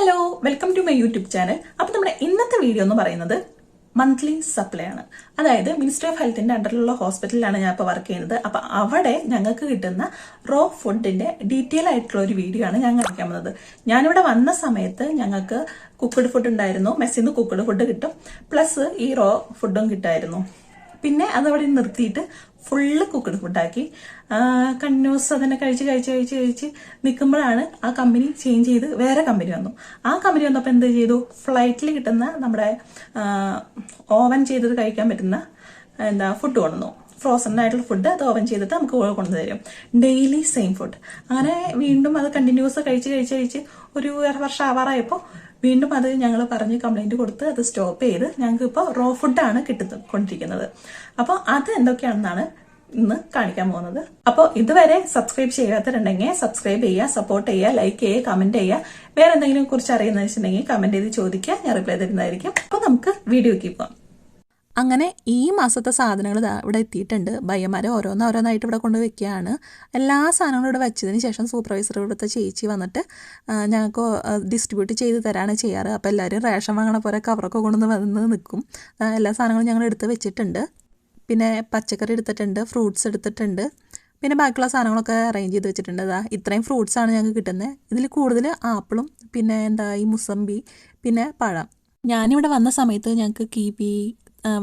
Hello welcome to my YouTube channel അപ്പോൾ നമ്മുടെ ഇന്നത്തെ വീഡിയോ എന്ന് പറയുന്നത് മന്ത്ലി സപ്ലൈ ആണ്. അതായത് മിനിസ്ട്രി ഓഫ് ഹെൽത്തിന്റെ അണ്ടറിലുള്ള ഹോസ്പിറ്റലിലാണ് ഞാൻ ഇപ്പോൾ വർക്ക് ചെയ്യുന്നത്. അപ്പൊ അവിടെ ഞങ്ങൾക്ക് കിട്ടുന്ന റോ ഫുഡിന്റെ ഡീറ്റെയിൽ ആയിട്ടുള്ള ഒരു വീഡിയോ ആണ് ഞാൻ കാണിക്കാൻ പോകുന്നത്. ഞാനിവിടെ വന്ന സമയത്ത് ഞങ്ങൾക്ക് കുക്കഡ് ഫുഡ് ഉണ്ടായിരുന്നു. മെസ്സിൽ നിന്ന് കുക്കഡ് ഫുഡ് കിട്ടും. പ്ലസ് ഈ റോ ഫുഡും കിട്ടായിരുന്നു. പിന്നെ അതവിടെ നിർത്തിയിട്ട് ഫുള്ള് കുക്കഡ് ഫുഡാക്കി കണ്ടിന്യൂസ് അതന്നെ കഴിച്ച് കഴിച്ച് കഴിച്ച് കഴിച്ച് നിൽക്കുമ്പോഴാണ് ആ കമ്പനി ചേഞ്ച് ചെയ്ത് വേറെ കമ്പനി വന്നു. ആ കമ്പനി വന്നപ്പോൾ എന്ത് ചെയ്തു? ഫ്ലൈറ്റിൽ കിട്ടുന്ന നമ്മുടെ ഓവൻ ചെയ്തത് കഴിക്കാൻ പറ്റുന്ന എന്താ ഫുഡ് കൊണ്ടുവന്നു. ഫ്രോസൺ ആയിട്ടുള്ള ഫുഡ് അത് ഓവൻ ചെയ്തിട്ട് നമുക്ക് കൊണ്ടുതരും. ഡെയിലി സെയിം ഫുഡ് അങ്ങനെ വീണ്ടും അത് കണ്ടിന്യൂസ് കഴിച്ച് കഴിച്ച് കഴിച്ച് ഒരു വർഷം ആവാറായപ്പോൾ വീണ്ടും അത് ഞങ്ങൾ പറഞ്ഞ് കംപ്ലൈന്റ് കൊടുത്ത് അത് സ്റ്റോപ്പ് ചെയ്ത് ഞങ്ങൾക്ക് ഇപ്പോൾ റോ ഫുഡാണ് കിട്ടുന്നത് കൊണ്ടിരിക്കുന്നത്. അപ്പോൾ അത് എന്തൊക്കെയാണെന്നാണ് ഇന്ന് കാണിക്കാൻ പോകുന്നത്. അപ്പോൾ ഇതുവരെ സബ്സ്ക്രൈബ് ചെയ്യാത്തവരുണ്ടെങ്കിൽ സബ്സ്ക്രൈബ് ചെയ്യുക സപ്പോർട്ട് ചെയ്യുക ലൈക്ക് ചെയ്യുക കമന്റ് ചെയ്യുക. വേറെ എന്തെങ്കിലും കുറിച്ച് അറിയുന്ന വെച്ചിട്ടുണ്ടെങ്കിൽ കമന്റ് ചെയ്ത് ചോദിക്കുക. ഞാൻ റിപ്ലൈ തരുന്നതായിരിക്കും. അപ്പോൾ നമുക്ക് വീഡിയോയ്ക്ക് പോകാം അങ്ങനെ ഈ മാസത്തെ സാധനങ്ങൾ ഇവിടെ എത്തിയിട്ടുണ്ട്. ബയ്യന്മാരെ ഓരോന്ന് ഓരോന്നായിട്ട് ഇവിടെ കൊണ്ട് വെക്കുകയാണ്. എല്ലാ സാധനങ്ങളും ഇവിടെ വെച്ചതിന് ശേഷം സൂപ്പർവൈസർ ഇവിടുത്തെ ചേച്ചി വന്നിട്ട് ഞങ്ങൾക്ക് ഡിസ്ട്രിബ്യൂട്ട് ചെയ്ത് തരാണ് ചെയ്യാറ്. അപ്പോൾ എല്ലാവരും റേഷൻ വാങ്ങണ പോലെ കവറൊക്കെ കൊണ്ടുവന്ന് വന്ന് നിൽക്കും. എല്ലാ സാധനങ്ങളും ഞങ്ങൾ എടുത്ത് വെച്ചിട്ടുണ്ട്. പിന്നെ പച്ചക്കറി എടുത്തിട്ടുണ്ട് ഫ്രൂട്ട്സ് എടുത്തിട്ടുണ്ട്. പിന്നെ ബാക്കിയുള്ള സാധനങ്ങളൊക്കെ അറേഞ്ച് ചെയ്ത് വെച്ചിട്ടുണ്ട്. അതാ ഇത്രയും ഫ്രൂട്ട്സ് ആണ് ഞങ്ങൾക്ക് കിട്ടുന്നത് ഇതിൽ കൂടുതൽ ആപ്പിളും പിന്നെ എന്താ ഈ മുസമ്പി പിന്നെ പഴം. ഞാനിവിടെ വന്ന സമയത്ത് ഞങ്ങൾക്ക് കീവി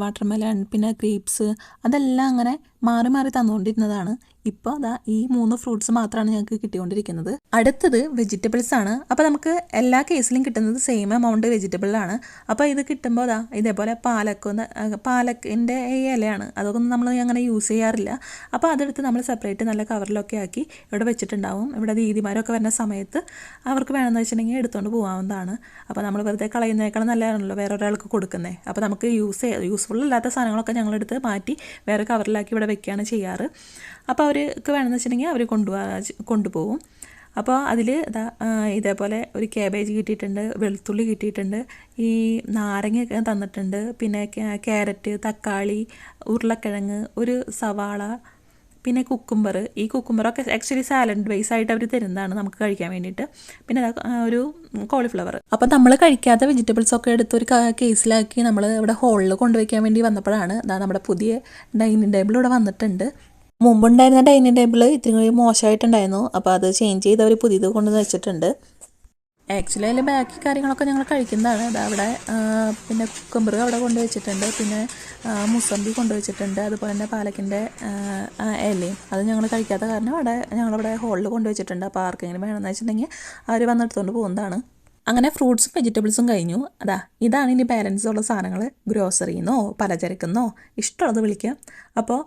വാട്ടർമെലൺ പിന്നെ ഗ്രേപ്സ് അതെല്ലാം അങ്ങനെ മാറി മാറി തന്നുകൊണ്ടിരുന്നതാണ്. ഇപ്പോൾ അതാ ഈ മൂന്ന് ഫ്രൂട്ട്സ് മാത്രമാണ് ഞങ്ങൾക്ക് കിട്ടിക്കൊണ്ടിരിക്കുന്നത്. അടുത്തത് വെജിറ്റബിൾസ് ആണ്. അപ്പോൾ നമുക്ക് എല്ലാ കേസിലും കിട്ടുന്നത് സെയിം എമൗണ്ട് വെജിറ്റബിളാണ് അപ്പോൾ ഇത് കിട്ടുമ്പോൾ അതാ ഇതേപോലെ പാലക്കൊന്ന് പാലക്കിന്റെ ഇലയാണ്. അതൊക്കെ നമ്മൾ അങ്ങനെ യൂസ് ചെയ്യാറില്ല. അപ്പോൾ അതെടുത്ത് നമ്മൾ സെപ്പറേറ്റ് നല്ല കവറിലൊക്കെ ആക്കി ഇവിടെ വെച്ചിട്ടുണ്ടാവും. ഇവിടെ ദീദിമാരൊക്കെ വരുന്ന സമയത്ത് അവർക്ക് വേണമെന്ന് വെച്ചിട്ടുണ്ടെങ്കിൽ എടുത്തുകൊണ്ട് പോകാവുന്നതാണ് അപ്പോൾ നമ്മൾ വെറുതെ കളയുന്നതിനേക്കാളും നല്ലതാണല്ലോ വേറെ ഒരാൾക്ക് കൊടുക്കുന്നത് അപ്പോൾ നമുക്ക് യൂസ് യൂസ്ഫുൾ അല്ലാത്ത സാധനങ്ങളൊക്കെ ഞങ്ങളെടുത്ത് മാറ്റി വേറെ കവറിലാക്കി ഇവിടെ വെക്കുകയാണ് ചെയ്യാറ്. അപ്പോൾ അവർക്ക് വേണമെന്ന് വെച്ചിട്ടുണ്ടെങ്കിൽ അവർ കൊണ്ടുപോകാ. കൊണ്ടുപോകും അപ്പോൾ അതിൽ ഇതാ ഇതേപോലെ ഒരു കാബേജ് കിട്ടിയിട്ടുണ്ട് വെളുത്തുള്ളി കിട്ടിയിട്ടുണ്ട് ഈ നാരങ്ങയൊക്കെ തന്നിട്ടുണ്ട് പിന്നെ ക്യാരറ്റ് തക്കാളി ഉരുളക്കിഴങ്ങ് ഒരു സവാള പിന്നെ കുക്കുംബർ ഈ കുക്കുംബറൊക്കെ ആക്ച്വലി സാലഡ് ബേസ് ആയിട്ട് അവർ തരുന്നതാണ് നമുക്ക് കഴിക്കാൻ വേണ്ടിയിട്ട്. പിന്നെ ഒരു കോളിഫ്ലവർ അപ്പം നമ്മൾ കഴിക്കാത്ത വെജിറ്റബിൾസ് ഒക്കെ എടുത്ത് ഒരു കേസിലാക്കി നമ്മൾ ഇവിടെ ഹോളിൽ കൊണ്ടുവയ്ക്കാൻ വേണ്ടി വന്നപ്പോഴാണ് നമ്മുടെ പുതിയ ഡൈനിങ് ടേബിൾ ഇവിടെ വന്നിട്ടുണ്ട്. മുമ്പുണ്ടായിരുന്ന ഡൈനിങ് ടേബിൾ ഇത്തിരി കൂടി മോശമായിട്ടുണ്ടായിരുന്നു അപ്പോൾ അത് ചേഞ്ച് ചെയ്ത് അവർ പുതിയത് കൊണ്ടുവന്ന് വെച്ചിട്ടുണ്ട്. ആക്ച്വലി അതിൽ ബാക്കി കാര്യങ്ങളൊക്കെ ഞങ്ങൾ കഴിക്കുന്നതാണ്. അത് അവിടെ പിന്നെ കുക്കമ്പർ അവിടെ കൊണ്ടുവച്ചിട്ടുണ്ട്. പിന്നെ മുസമ്പി കൊണ്ടുവച്ചിട്ടുണ്ട്. അതുപോലെ തന്നെ പാലക്കിന്റെ ഇലയും. അത് ഞങ്ങൾ കഴിക്കാത്ത കാരണം അവിടെ ഞങ്ങളവിടെ ഹോളിൽ കൊണ്ടുവച്ചിട്ടുണ്ട്. അപ്പോൾ ആർക്കെങ്കിലും വേണമെന്ന് വെച്ചിട്ടുണ്ടെങ്കിൽ അവർ വന്നെടുത്തുകൊണ്ട് പോകുന്നതാണ്. അങ്ങനെ ഫ്രൂട്ട്സും വെജിറ്റബിൾസും കഴിഞ്ഞു. അതാ ഇതാണ് ഇനി ബാലൻസ് ഉള്ള സാധനങ്ങൾ ഗ്രോസറിന്നോ പലചരക്കുന്നോ ഇഷ്ടമുള്ളത് വിളിക്കുക അപ്പോൾ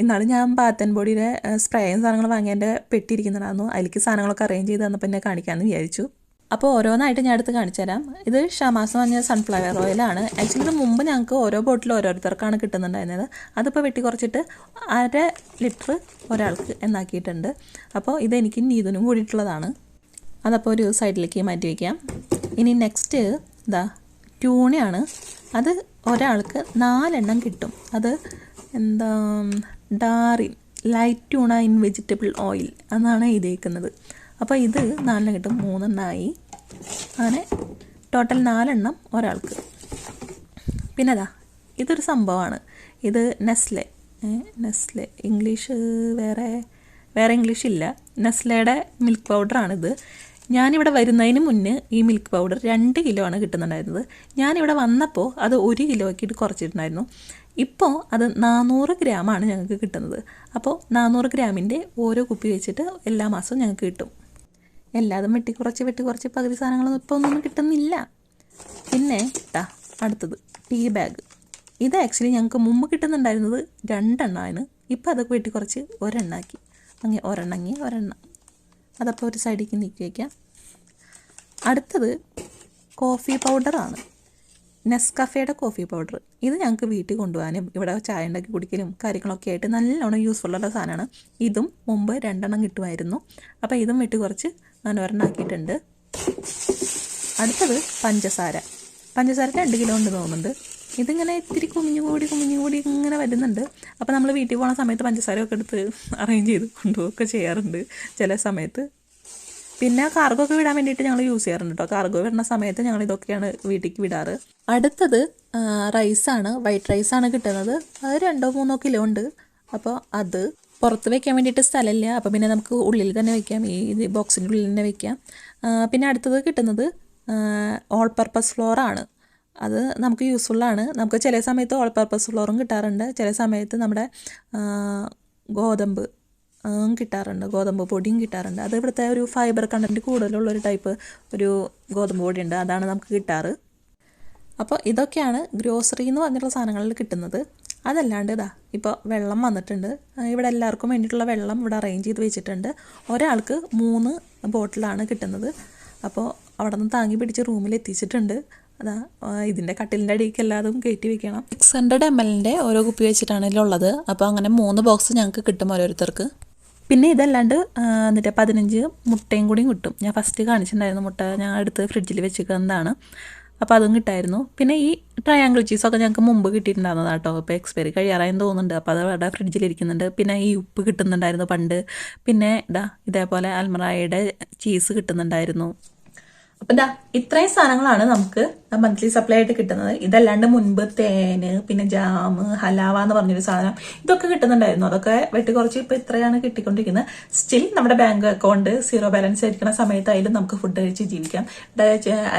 ഇന്നാൾ ഞാൻ ബാത്തൻ ബോഡിയുടെ സ്പ്രേയും സാധനങ്ങൾ വാങ്ങിയതിന്റെ പെട്ടിയിരിക്കുന്നുണ്ടായിരുന്നു അതിലേക്ക് സാധനങ്ങളൊക്കെ അറേഞ്ച് ചെയ്ത് തന്നപ്പോൾ എന്നെ കാണിക്കാമെന്ന് വിചാരിച്ചു. അപ്പോൾ ഓരോന്നായിട്ട് ഞാൻ എടുത്ത് കാണിച്ചു തരാം. ഇത് ഷമാസം പറഞ്ഞ സൺഫ്ലവർ ഓയിലാണ് ആക്ച്വലി ഇത് മുമ്പ് ഞങ്ങൾക്ക് ഓരോ ബോട്ടിൽ ഓരോരുത്തർക്കാണ് കിട്ടുന്നുണ്ടായിരുന്നത്. അതിപ്പോൾ വെട്ടി കുറച്ചിട്ട് അര ലിറ്റർ ഒരാൾക്ക് എന്നാക്കിയിട്ടുണ്ട്. അപ്പോൾ ഇത് എനിക്ക് നീതിനും കൂടിയിട്ടുള്ളതാണ്. അതപ്പോൾ ഒരു സൈഡിലേക്ക് മാറ്റി വയ്ക്കാം ഇനി നെക്സ്റ്റ് ഇതാ ട്യൂണയാണ് അത് ഒരാൾക്ക് നാലെണ്ണം കിട്ടും. അത് എന്താ ഡാറിൻ light tuna in vegetable oil എന്നാണ് എഴുതിയേക്കുന്നത്. അപ്പോൾ ഇത് നാലെണ്ണം കിട്ടും. മൂന്നെണ്ണമായി അങ്ങനെ ടോട്ടൽ നാലെണ്ണം ഒരാൾക്ക്. പിന്നെ അതാ ഇതൊരു സംഭവമാണ്. ഇത് നെസ്ലെ. നെസ്ലെ. ഇംഗ്ലീഷ് വേറെ വേറെ ഇംഗ്ലീഷ് ഇല്ല. നെസ്ലയുടെ മിൽക്ക് പൗഡറാണിത് ഞാനിവിടെ വരുന്നതിന് മുന്നേ ഈ മിൽക്ക് പൗഡർ രണ്ട് കിലോ ആണ് കിട്ടുന്നുണ്ടായിരുന്നത്. ഞാനിവിടെ വന്നപ്പോൾ അത് ഒരു കിലോ ആക്കിയിട്ട് കുറച്ചിട്ടുണ്ടായിരുന്നു. ഇപ്പോൾ അത് നാനൂറ് ഗ്രാമാണ് ഞങ്ങൾക്ക് കിട്ടുന്നത്. അപ്പോൾ നാനൂറ് ഗ്രാമിന്റെ ഓരോ കുപ്പി വെച്ചിട്ട് എല്ലാ മാസവും ഞങ്ങൾക്ക് കിട്ടും. എല്ലാതും വെട്ടി കുറച്ച് വെട്ടി കുറച്ച് പകുതി സാധനങ്ങളൊന്നും ഇപ്പോൾ ഒന്നും കിട്ടുന്നില്ല. പിന്നെ ട്ടാ അടുത്തത് ടീ ബാഗ്. ഇത് ആക്ച്വലി ഞങ്ങൾക്ക് മുമ്പ് കിട്ടുന്നുണ്ടായിരുന്നത് രണ്ടെണ്ണമാണ് ഇപ്പോൾ അതൊക്കെ വെട്ടി കുറച്ച് ഒരെണ്ണാക്കി. അങ്ങനെ ഒരെണ്ണങ്ങി ഒരെണ്ണം. അതപ്പോൾ ഒരു സൈഡിലേക്ക് നീക്കി വയ്ക്കാം അടുത്തത് കോഫി പൗഡറാണ് നെസ്കഫയുടെ കോഫി പൗഡർ ഇത് ഞങ്ങൾക്ക് വീട്ടിൽ കൊണ്ടുപോകാനും ഇവിടെ ചായ ഉണ്ടാക്കി കുടിക്കലും കാര്യങ്ങളൊക്കെ ആയിട്ട് നല്ലോണം യൂസ്ഫുള്ളുള്ള സാധനമാണ്. ഇതും മുമ്പ് രണ്ടെണ്ണം കിട്ടുമായിരുന്നു. അപ്പോൾ ഇതും വെട്ടി കുറച്ച് ഞാൻ ഒരെണ്ണാക്കിയിട്ടുണ്ട് അടുത്തത് പഞ്ചസാര. പഞ്ചസാര രണ്ട് കിലോ ഉണ്ട് തോന്നുന്നുണ്ട്. ഇതിങ്ങനെ ഇത്തിരി കുമിഞ്ഞു കൂടി കുമിഞ്ഞു കൂടി ഇങ്ങനെ വരുന്നുണ്ട്. അപ്പോൾ നമ്മൾ വീട്ടിൽ പോകുന്ന സമയത്ത് പഞ്ചസാരയൊക്കെ എടുത്ത് അറേഞ്ച് ചെയ്ത് കൊണ്ടുപോകൊക്കെ ചെയ്യാറുണ്ട് ചില സമയത്ത്. പിന്നെ കാർഗോ ഒക്കെ വിടാൻ വേണ്ടിയിട്ട് ഞങ്ങൾ യൂസ് ചെയ്യാറുണ്ട് കേട്ടോ കാർഗോ വിടുന്ന സമയത്ത് ഞങ്ങൾ ഇതൊക്കെയാണ് വീട്ടിലേക്ക് വിടാറ്. അടുത്തത് റൈസാണ് വൈറ്റ് റൈസാണ് കിട്ടുന്നത്. അത് രണ്ടോ മൂന്നോ കിലോ ഉണ്ട്. അപ്പോൾ അത് പുറത്ത് വെക്കാൻ വേണ്ടിയിട്ട് സ്ഥലമില്ല. അപ്പോൾ പിന്നെ നമുക്ക് ഉള്ളിൽ തന്നെ വെക്കാം. ഈ ഇത് ബോക്സിന്റെ ഉള്ളിൽ തന്നെ വെക്കാം. പിന്നെ അടുത്തത് കിട്ടുന്നത് ഓൾ പർപ്പസ് ഫ്ലോറാണ് അത് നമുക്ക് യൂസ്ഫുള്ളാണ് നമുക്ക് ചില സമയത്ത് ഓൾ പർപ്പസ് ഫ്ലോറും കിട്ടാറുണ്ട്. ചില സമയത്ത് നമ്മുടെ ഗോതമ്പ് കിട്ടാറുണ്ട്. ഗോതമ്പ് പൊടിയും കിട്ടാറുണ്ട്. അത് ഇവിടുത്തെ ഒരു ഫൈബർ കണ്ടന്റ് കൂടുതലുള്ള ഒരു ടൈപ്പ് ഒരു ഗോതമ്പ് പൊടിയുണ്ട്. അതാണ് നമുക്ക് കിട്ടാറ്. അപ്പോൾ ഇതൊക്കെയാണ് ഗ്രോസറി എന്ന് പറഞ്ഞിട്ടുള്ള സാധനങ്ങളിൽ കിട്ടുന്നത്. അതല്ലാണ്ട് ഇതാ ഇപ്പോൾ വെള്ളം വന്നിട്ടുണ്ട്. ഇവിടെ എല്ലാവർക്കും വേണ്ടിയിട്ടുള്ള വെള്ളം ഇവിടെ അറേഞ്ച് ചെയ്ത് വെച്ചിട്ടുണ്ട്. ഒരാൾക്ക് മൂന്ന് ബോട്ടിലാണ് കിട്ടുന്നത്. അപ്പോൾ അവിടെ നിന്ന് താങ്ങി പിടിച്ച് റൂമിൽ എത്തിച്ചിട്ടുണ്ട്. അതാ ഇതിന്റെ കട്ടിലിന്റെ അടിയിലേക്ക് എല്ലാതും കയറ്റി വെക്കണം. സിക്സ് ഹൺഡ്രഡ് എം എല്ലിന്റെ ഓരോ കുപ്പി വെച്ചിട്ടാണ് ഇതിലുള്ളത്. അപ്പോൾ അങ്ങനെ മൂന്ന് ബോക്സ് ഞങ്ങൾക്ക് കിട്ടും ഓരോരുത്തർക്ക്. പിന്നെ ഇതല്ലാണ്ട് എന്നിട്ട് പതിനഞ്ച് മുട്ടയും കൂടിയും കിട്ടും. ഞാൻ ഫസ്റ്റ് കാണിച്ചിട്ടുണ്ടായിരുന്നു മുട്ട. ഞാൻ എടുത്ത് ഫ്രിഡ്ജിൽ വെച്ചിരിക്കുന്നതാണ്. അപ്പോൾ അതും കിട്ടായിരുന്നു. പിന്നെ ഈ ട്രയാങ്കിൾ ചീസൊക്കെ ഞങ്ങൾക്ക് മുമ്പ് കിട്ടിയിട്ടുണ്ടായിരുന്നു കേട്ടോ. ഇപ്പോൾ എക്സ്പയറി കഴിയാറായെന്ന് തോന്നുന്നുണ്ട്. അപ്പോൾ അത് അവിടെ ഫ്രിഡ്ജിലിരിക്കുന്നുണ്ട് പിന്നെ ഈ ഉപ്പ് കിട്ടുന്നുണ്ടായിരുന്നു പണ്ട്. പിന്നെ ഇതാ ഇതേപോലെ അൽമറായുടെ ചീസ് കിട്ടുന്നുണ്ടായിരുന്നു. അപ്പൊ ഇതാ ഇത്രയും സാധനങ്ങളാണ് നമുക്ക് മന്ത്ലി സപ്ലൈ ആയിട്ട് കിട്ടുന്നത്. ഇതല്ലാണ്ട് മുൻപ് തേന് പിന്നെ ജാം ഹലാവ എന്ന് പറഞ്ഞൊരു സാധനം ഇതൊക്കെ കിട്ടുന്നുണ്ടായിരുന്നു. അതൊക്കെ വെട്ടി കുറച്ച് ഇപ്പൊ ഇത്രയാണ് കിട്ടിക്കൊണ്ടിരിക്കുന്നത്. സ്റ്റിൽ നമ്മുടെ ബാങ്ക് അക്കൗണ്ട് സീറോ ബാലൻസ് ആയിരിക്കുന്ന സമയത്തായാലും നമുക്ക് ഫുഡ് കഴിച്ച് ജീവിക്കാം.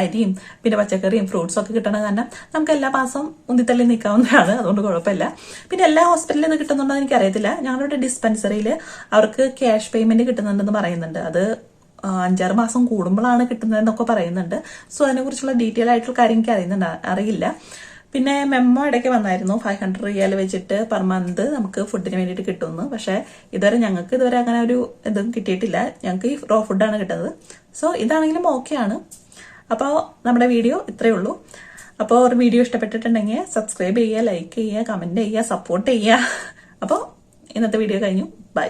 അരിയും പിന്നെ പച്ചക്കറിയും ഫ്രൂട്ട്സും ഒക്കെ കിട്ടണ കാരണം നമുക്ക് എല്ലാ മാസവും ഉന്തിത്തള്ളി നിൽക്കാവുന്നതാണ്. അതുകൊണ്ട് കുഴപ്പമില്ല. പിന്നെ എല്ലാ ഹോസ്പിറ്റലിൽ നിന്ന് കിട്ടുന്നുണ്ടോ എന്ന് എനിക്കറിയത്തില്ല. ഞങ്ങളുടെ ഡിസ്പെൻസറിയിൽ അവർക്ക് ക്യാഷ് പേയ്മെന്റ് കിട്ടുന്നുണ്ടെന്ന് പറയുന്നുണ്ട്. അത് അഞ്ചാറ് മാസം കൂടുമ്പോഴാണ് കിട്ടുന്നതെന്നൊക്കെ പറയുന്നുണ്ട്. സോ അതിനെക്കുറിച്ചുള്ള ഡീറ്റെയിൽ ആയിട്ടുള്ള കാര്യം എനിക്ക് അറിയുന്നുണ്ട്. അറിയില്ല. പിന്നെ മെമ്മോ ഇടയ്ക്ക് വന്നായിരുന്നു. ഫൈവ് ഹൺഡ്രഡ് റിയാൽ വെച്ചിട്ട് പെർ മന്ത് നമുക്ക് ഫുഡിന് വേണ്ടിയിട്ട് കിട്ടുന്നു പക്ഷേ ഇതുവരെ ഞങ്ങൾക്ക് ഇതുവരെ അങ്ങനെ ഒരു ഇതും കിട്ടിയിട്ടില്ല. ഞങ്ങൾക്ക് ഈ റോ ഫുഡാണ് കിട്ടുന്നത്. സോ ഇതാണെങ്കിലും ഓക്കെയാണ് അപ്പോൾ നമ്മുടെ വീഡിയോ ഇത്രയേ ഉള്ളൂ. അപ്പോൾ ഒരു വീഡിയോ ഇഷ്ടപ്പെട്ടിട്ടുണ്ടെങ്കിൽ സബ്സ്ക്രൈബ് ചെയ്യുക ലൈക്ക് ചെയ്യുക കമന്റ് ചെയ്യുക സപ്പോർട്ട് ചെയ്യുക. അപ്പോൾ ഇന്നത്തെ വീഡിയോ കഴിഞ്ഞു. ബൈ